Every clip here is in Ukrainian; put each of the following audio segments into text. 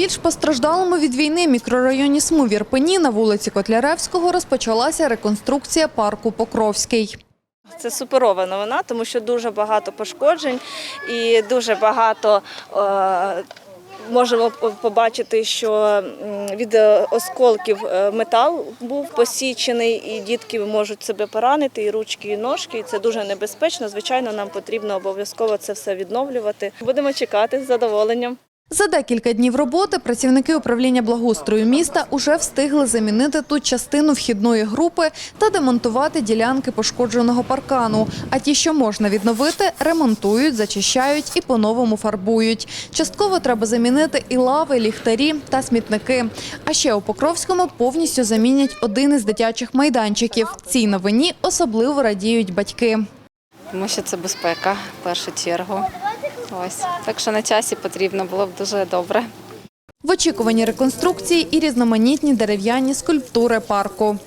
найбільш постраждалому від війни мікрорайоні СМУ в Ірпені на вулиці Котляревського розпочалася реконструкція парку Покровський. Це суперова новина, тому що дуже багато пошкоджень і дуже багато е, можемо побачити, що від е, осколків е, метал був посічений, і дітки можуть себе поранити, і ручки, і ножки. І це дуже небезпечно. Звичайно, нам потрібно обов'язково це все відновлювати. Будемо чекати з задоволенням. За декілька днів роботи працівники управління благоустрою міста уже встигли замінити тут частину вхідної групи та демонтувати ділянки пошкодженого паркану. А ті, що можна відновити, ремонтують, зачищають і по-новому фарбують. Частково треба замінити і лави, ліхтарі та смітники. А ще у Покровському повністю замінять один із дитячих майданчиків. Цій новині особливо радіють батьки. тому що це безпека в першу чергу. Ось так що на часі потрібно було б дуже добре. В очікуванні реконструкції і різноманітні дерев'яні скульптури парку.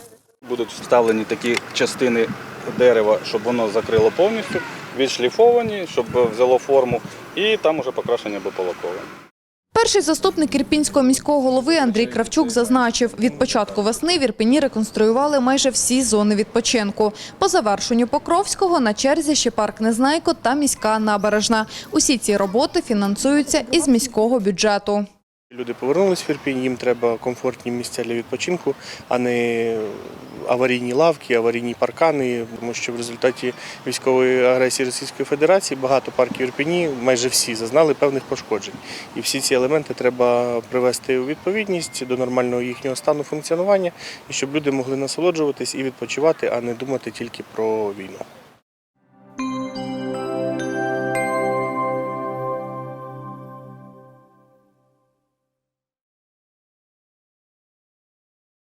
Будуть вставлені такі частини дерева, щоб воно закрило повністю, відшліфовані, щоб взяло форму, і там уже покрашення пополаковане. Перший заступник Ірпінського міського голови Андрій Кравчук зазначив, від початку весни в Ірпіні реконструювали майже всі зони відпочинку. По завершенню Покровського на черзі ще парк Незнайко та міська набережна. Усі ці роботи фінансуються із міського бюджету. Люди повернулись в Ірпінь, їм треба комфортні місця для відпочинку, а не аварійні лавки, аварійні паркани, тому що в результаті військової агресії Російської Федерації багато парків Ірпіні, майже всі зазнали певних пошкоджень. І всі ці елементи треба привести у відповідність до нормального їхнього стану функціонування, і щоб люди могли насолоджуватись і відпочивати, а не думати тільки про війну.